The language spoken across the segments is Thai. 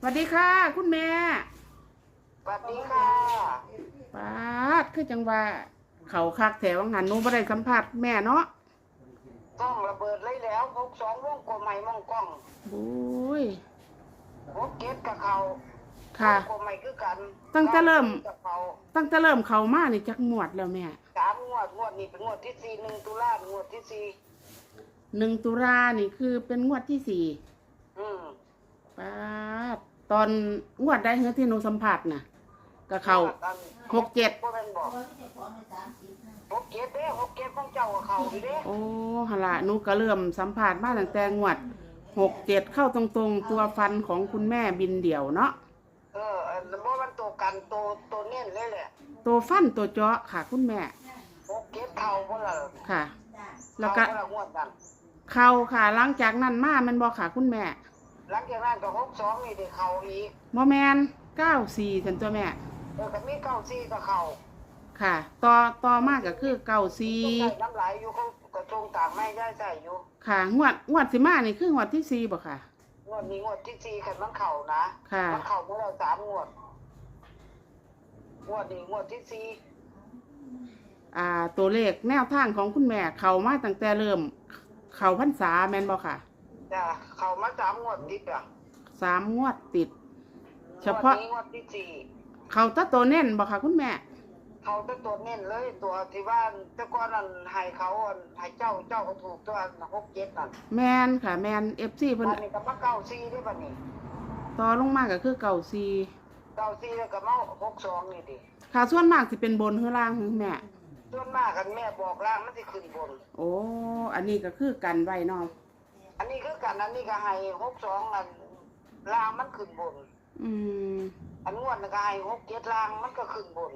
สวัสดีค่ะ คุณแม่สวัสดีค่ะป้าดคือจังว่า เขาคักแถวงานหนูบ่ได้สัมผัสแม่เนาะต้องระเบิดเลยแล้วพกสองวงกลมใหม่มองกล้องบุ้ยพกเก็บกับเขาค่ะ วงกลมใหม่คือกันตั้งแต่เริ่ม กับเขาตั้งแต่เริ่มเขามานี่จักหมวดแล้วแม่สามงวดงวดนี้เป็นงวดที่สี่หนึ่งตุลางวดที่สี่หนึ่งตุลานี่คือเป็นงวดที่สี่อืมป้าด ตอนงวดได้เฮือที่หนูสัมผัสน่ะก็เขาอันหกเจ็ดบ่แม่นบอกหกเก็บเด้หกเก็บของเจ้ากับเขาอยู่เด้โอ้หนละหนูก็เริ่มสัมผัสมาตั้งแต่งวดหกเจ็ดเข้าตรงๆ ตัวฟันของคุณแม่บินเดี่ยวเนาะเอออันบ่มันตัวกันตัวตัวเน้นเลยแหละตัวฟันตัวเจาะค่ะ คุณแม่หกเก็บเขาบ่ล่ะค่ะ แล้วก็เขาบ่ล่ะงวดนั้นเขาค่ะหลังจากนั้นมาแมันบอค่ะคุณแม่ หลังจากนั้นก็หกสองนี่ได้เขาอีกบอแมนเก้าสี่สันตัวแม่ เออก็มีเก้าสี่กับเขาค่ะ ต่อต่อมากก็คือเก้าสี่ใส่น้ำลายอยู่เขากระจงต่างไม่ได้ใส่อยู่ค่ะ งวดงวดสิมานี่คืองวดที่สี่บ่ค่ะ งวดนี้งวดที่สี่ขันมันเข่านะค่ะ มันเข่าเมื่อเราสามงวดงวดนี้งวดที่สี่อ่า ตัวเลขแนวทางของคุณแม่ เขามาตั้งแต่เริ่ม เขาพรรษาแมนบ่ค่ะ จ้ะเข่ามาสามงวดติดอะสามงวดติด เฉพาะ งวดนี้งวดที่สี่เขาตะตัวเน่นบ่ค่ะคุณแม่ เขาจะตัวเน้นเลยตัวที่ว่าแต่ก่อนนั่นให้เขาอันให้เจ้าเจ้าก็ถูกตัวหกเจ็ดนั่นแมนค่ะ แมนเอฟซีเพิ่นวันนี้ก็มาเก้าสี่ได้ป่ะนี่ต่อลงมาก็คือเก้าสี่เก้าสี่แล้วก็มาหกสองนี่ดิค่ะส่วนมากสิเป็นบนหรือล่างคือแม่ ส่วนมากกันแม่บอกล่างมันจะขึ้นบน โอ้ อันนี้ก็คือกันไว้เนาะ อันนี้คือกันอันนี้ก็ให้หกสองอันล่างมันขึ้นบน อืม อันงวดนะก็ให้หกเจ็ดล่างมันก็ขึ้นบน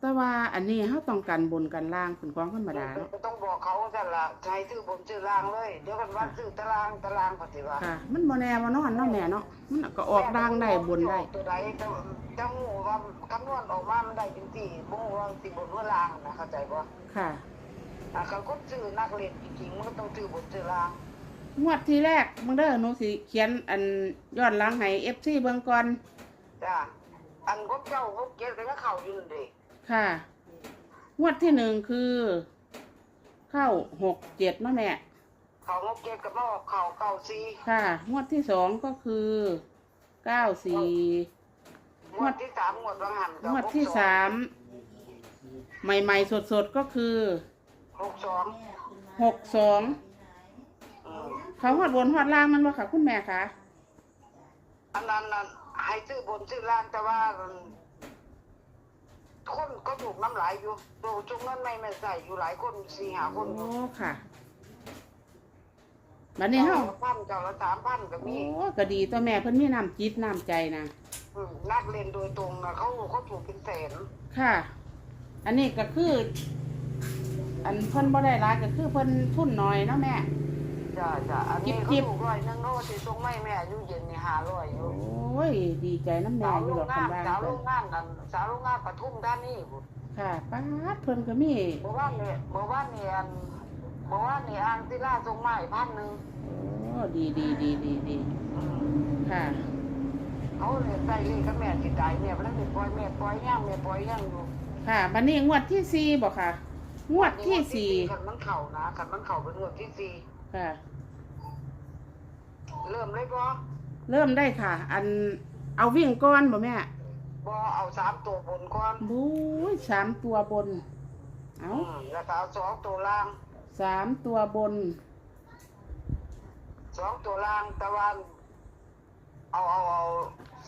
แต่ว่าอันนี้เขาต้องกันบนกันล่างเป็นของธรรมดาเนาะก็ต้องบอกเขาแต่ละใช้ซื้อบนซื้อล่างเลย เดี๋ยวกันว่าซื้อตารางตารางปฏิวัติค่ะ มันบ่แน่ว่านอนเนาะแม่เนาะมันก็ออกล่างได้บนได้ตัวใดจะจะหูว่าคำนวณออกมามันได้จริงสี่บ่ฮู้ว่าสิบนหรือล่างนะเข้าใจป่ะค่ะ อะเขาก็ซื้อนักเรียนจริงๆมันก็ต้องซื้อบนซื้อล่างงวดที่แรกมึงเด้อหนูสิเขียนอันย้อนหลังให้ FC เบิ่งก่อนจ้ะอันก็เจ้าหกเจ็ดก็ยังเข้าอยู่นั่นเด้ค่ะงวดที่หนึ่งคือ เข้าหกเจ็ดเนาะแม่เขาหกเจ็ดกับมาออกเขาเก้าสี่ค่ะ งวดที่สองก็คือเก้าสี่งวดที่สามงวดวังหันก็งวดที่หกองสามใหม่ๆสดๆก็คือ หกสองหกสองอืมเขาหอดบนหอดล่างมันว่าค่ะ คุณแม่คะอันนั้นนั้นให้ซื้อบนซื้อล่างแต่ว่าคนก็ถูกน้ำลายอยู่โดจุงนั้นไม่ไม่ใส่อยู่หลายคนสี่หาคนโอ้ค่ะบัดนี้เฮาจ้ละพันเจ้าละสามพันก็โอ้มีก็ดีตัวแม่เพิ่นมีน้ำจิตน้ำใจนะอืมนักเรียนโดยตรงนะเขาเขาถูกเป็นแสนค่ะ อันนี้ก็คือ อันเพิ่นบ่ได้หลายก็คือเพิ่นทุนน้อยเนาะแม่ จ้าจ้าอันนี้จิ๊เขาบๆถูกร้อยหนึงเขาว่าสิส่งไม่แม่อายุเย็นนี่หาร้อยอยู่โอ้ย ดีใจน้ำแม่สาวอยู่โรดองกงาคันนว่าสาวโรงงานกันสาวโรงงานปทุมด้านนี้บุค่ะป้าดเพิ่นก็มีเมื่อวานเนี่ยเมื่อวานเนี่ยอันเมื่อวานเนี่ยอ่างศิลาส่งมาให้พันหนึ่งโอ้ดีดีดีดีดีอืมค่ะเขาเลยใส่เลยกับแม่สิตายแม่พนักเด็กปล่อยแม่ปล่อยย่างแม่ปล่อยย่างอยู่ค่ะบัดนี้งวดที่สี่บอกค่ะ งวดที่สี่ขันมันเข่านะขันมันเข่าเป็นงวดที่สี่ค่ะ เริ่มเลยปะเริ่มได้ค่ะ อันเอาวิ่งก้อนบ่แม่บอเอาสามตัวบนก่อนบู๊ยสามตัวบน เอาอืมแล้วก็เอาสองตัวล่างสามตัวบนสองตัวล่างตะวันเอาเอาเอา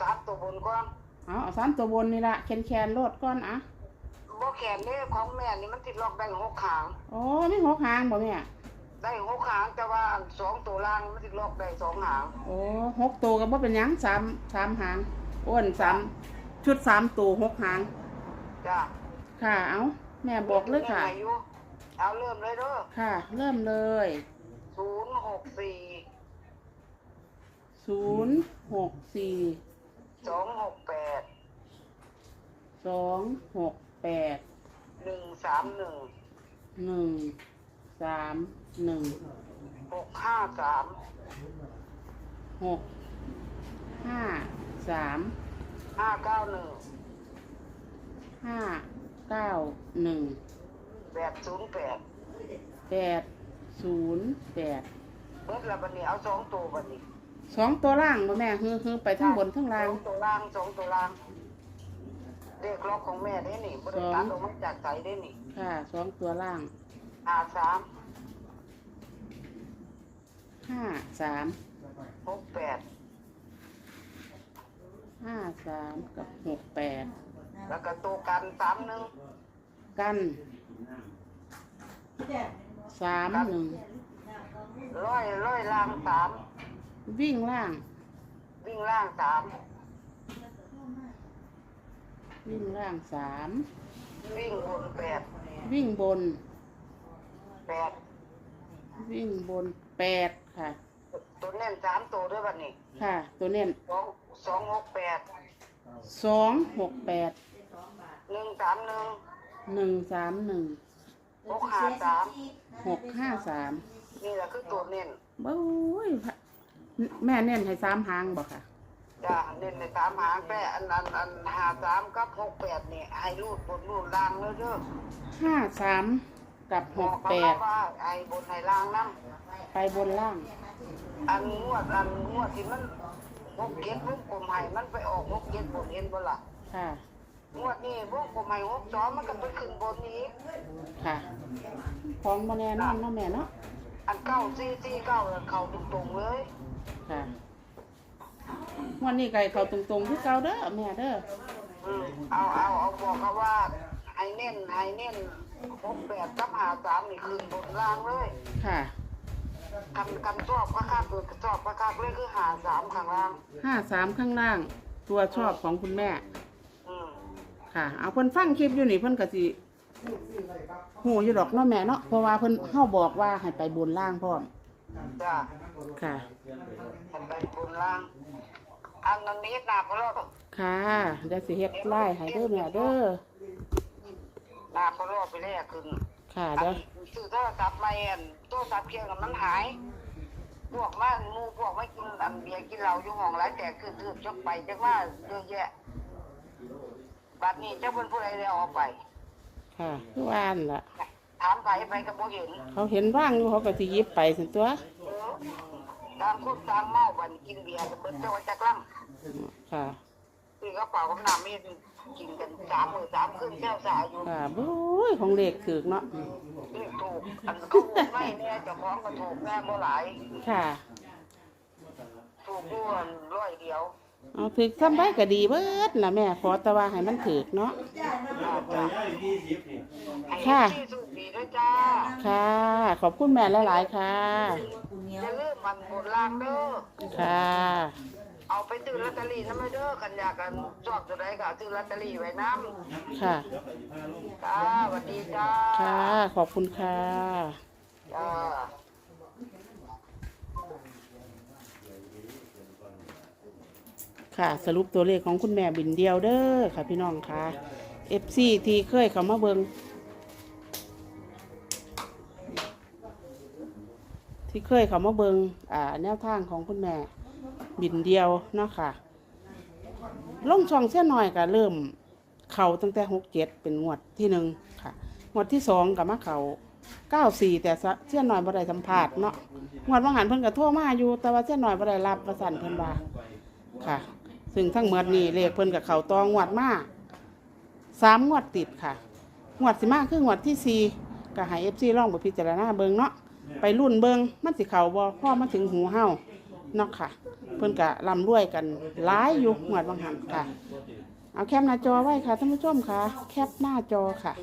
สามตัวบนก่อนเอาเอาสามตัวบนนี่ละแคนแคนๆโลดก้อนอะ บ่แขนเนี่ยของแม่นี่มันติดล็อกได้หกขางโอ้นี่หกหางบ่แม่ได้หกขางแต่ว่าอันสองตัวล่างมันติดล็อกได้สองหาง โอ้หกตัวก็บ่เป็นหยังสามสามหางอ้วนสามชุดสามตัวหกหางจ้ะค่ะเอาแม่บอกเลยค่ะแม่อายุเอาเริ่มเลยเด้อค่ะ เริ่มเลยศูนย์หกสี่ศูนย์หกสี่สองหกแปดสองหก แปดหนึ่งสามหนึ่งหนึ่งสามหนึ่งหกห้าสามหกห้าสามห้าเก้าหนึ่งห้าเก้าหนึ่งแปดศูนย์แปดแปดศูนย์แปดเบิดละบันนี้เอาสองตัวบันนี้สองตัวล่างบ่แม่ฮือฮือไปทั้งบนทั้งล่างสองตัวล่างสองตัวล่าง เลขล็อกของแม่ได้นี่บริษัทออกมาจากใสได้นี่ค่ะสองตัวล่างห้าสามห้าสามหกแปดห้าสามกับหกแปดแล้วก็ตัวกันสามหนึ่งกันสามหนึ่งร้อยร้อยล่างสามวิ่งล่าง วิ่งล่างสาม วิ่งล่างสาม วิ่งบนแปดวิ่งบน แปดวิ่งบนแปดค่ะ ตัวเน่นสามตัวด้วยบันนี้ค่ะ ตัวเน้นสองสองหกแปดสองหกแปดหนึ่งสามหนึ่งหนึ่งสามหนึ่งหกห้าสามหกห้าสามนี่แหละคือตัวเน่นโอ้ยพระแม่เน้นให้สามหางบ่ค่ะ จ้าเน่นในสามหางแต่อันอันอันหาสามกับหกแปดนี่ให้รูดบนรูดล่างเลยเด้อห้าสามกับหบอกกเขาแปดว่าไอ้บนให้ล่างนั่ไปบนล่าง อันงวดอันงวดที่มันหกเก็ดวงกลมให้มันไปออกหกเก็ดบนเห็นบ่ล่ะค่ะงวดนี้วงกลมให้หกสองมันก็ไปขึ้นบนนี้ ค่ะของมาแน่นอนเนาะแม่เนาะอันเก้าสี่สี่เก้าเขาตรงๆเลยค่ะ วันนี้ไก่เขาตรงๆที่เก่าเด้อแม่เด้ออืมเอาเอาเอาบอกเขาว่าให้เน้นให้เน้นหกแปดกับหาสามนี่ขึ้นบนล่างเลยค่ะกันกันชอบก็ค่าตัวชอบก็ค่าเลยคือหาสามข้างล่าง ห้าสามข้างล่าง ตัวชอบของคุณแม่ อืมค่ะเอาเพิ่นฟังคลิปอยู่นี่เพิ่นก็สิหูอยู่ดอกเนาะแม่เนาะเพราะว่าเพิ่นเฮาบอกว่าให้ไปบนล่างพร้อมจ้าค่ะมันไปบนล่าง อันนั้นนี้หนาพะโล้ค่ะเดี๋ยวสิเฮ็ดไล่ให้เด้อแม่เด้อหนาพะโล้ไปแรกขึ้นค่ะอัเดี๋ยวนซื้อโทรศัพท์ใหม่อันโทรศัพท์เครื่องกับมันหายพวกมันหมูพวกไม่กินอันเบียร์กินเหล้าอยู่ห้องหลายแต่คือถือจกไปจักว่าเยอะแยะบัดนี้เจ้าเป็นผู้ใดได้เอาออกไป ค่ะคือว่านั่นล่ะถามไปไปกับบ่เห็น เขาเห็นว่างอยู่เขาก็สิหยิบไปซั่นตัวเออต่างคนต่างเมาบัดนกินเบียร์กันเบิดเจ้าว่าจักลัง ค่ะ คือกระเป๋ากับน้ำมีดกินกันสามมือสามคืนแก้วสาอยู่ค่ะโอ้ยของเด็กถึกเนาะเรียกถูกอันเขาพูดไม่แน่เจ้าของก็ถูกแน่บ่หลายค่ะ ถูกด้วนร้อยเดียวเอาถึกซ้ำได้ก็ดีเบิดล่ะแม่ขอแต่ว่าให้มันถึกเนาะจ้าค่ะให้ที่สุดดีด้วยจ้าค่ะ ขอบคุณแม่หลายๆค่ะ อย่าลืมมันบนล่างเด้อ ค่ะ เอาไปซื้อลอตเตอรี่นำไปเด้อกันอยากกันชอบตัวใดก็เอาซื้อลอตเตอรี่ไว้นำค่ะจ้าสวัสดีจ้าค่ะ ขอบคุณค่ะ จ้า ค่ะ สรุปตัวเลขของคุณแม่บินเดียวเด้อค่ะพี่น้องค่ะ FC ที่เคยเข้ามาเบิงที่เคยเข้ามาเบิงอ่าแนวทางของคุณแม่ บินเดียวเนาะค่ะ ลงช่องเส้นหน่อยก็เริ่มเข่าตั้งแต่หกเจ็ดเป็นงวดที่หนึ่งค่ะ งวดที่สองกับมาเข่าเก้าสี่แต่เส้นหน่อยบ่ได้สัมผัสเนาะงวดว่างหันเพิ่นก็โทรมาอยู่ แต่ว่าเส้นหน่อยบ่ได้รับประสันเพิ่นว่าค่ะ ซึ่งทั้งหมดนี่เลขเพิ่นกับเข่าตองงวดมาสามงวดติดค่ะ งวดสิมาคืองวดที่สี่ก็ให้เอฟซีลองไปพิจารณาเบิงเนาะไปรุ่นเบิงมันสิเข่าบ่พ่อมาถึงหูเฮา เนาะค่ะ เพิ่นก็ร่ำรวยกันหลายอยู่งวดบางหันค่ะ เอาแคปหน้าจอไว้ค่ะท่านผู้ชมค่ะ แคปหน้าจอค่ะ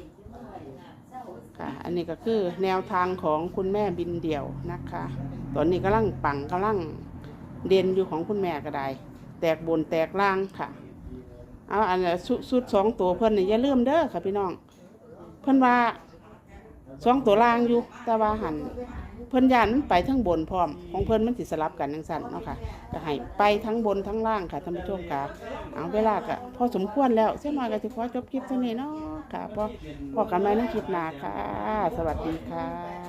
ค่ะ อันนี้ก็คือแนวทางของคุณแม่บินเดี่ยวนะคะ ตอนนี้กำลังปังกำลังเด่นอยู่ของคุณแม่ก็ได้ แตกบนแตกล่างค่ะ เอาอันนี้สุสุดสองตัวเพิ่นนี่อย่าลืมเด้อค่ะพี่น้อง เพิ่นว่าสองตัวล่างอยู่แต่ว่าหัน เพิ่นยานมันไปทั้งบนพร้อมของเพิ่นมันสิสลับกันจังซั่นเนาะค่ะก็ให้ไปทั้งบนทั้งล่างค่ะท่านผู้ชมค่ะเอาเวลาก็พอสมควรแล้วเส้นน้อยก็สิขอจบคลิปเท่านี้เนาะค่ะพอพอกันใหม่ในคลิปหน้าค่ะ สวัสดีค่ะ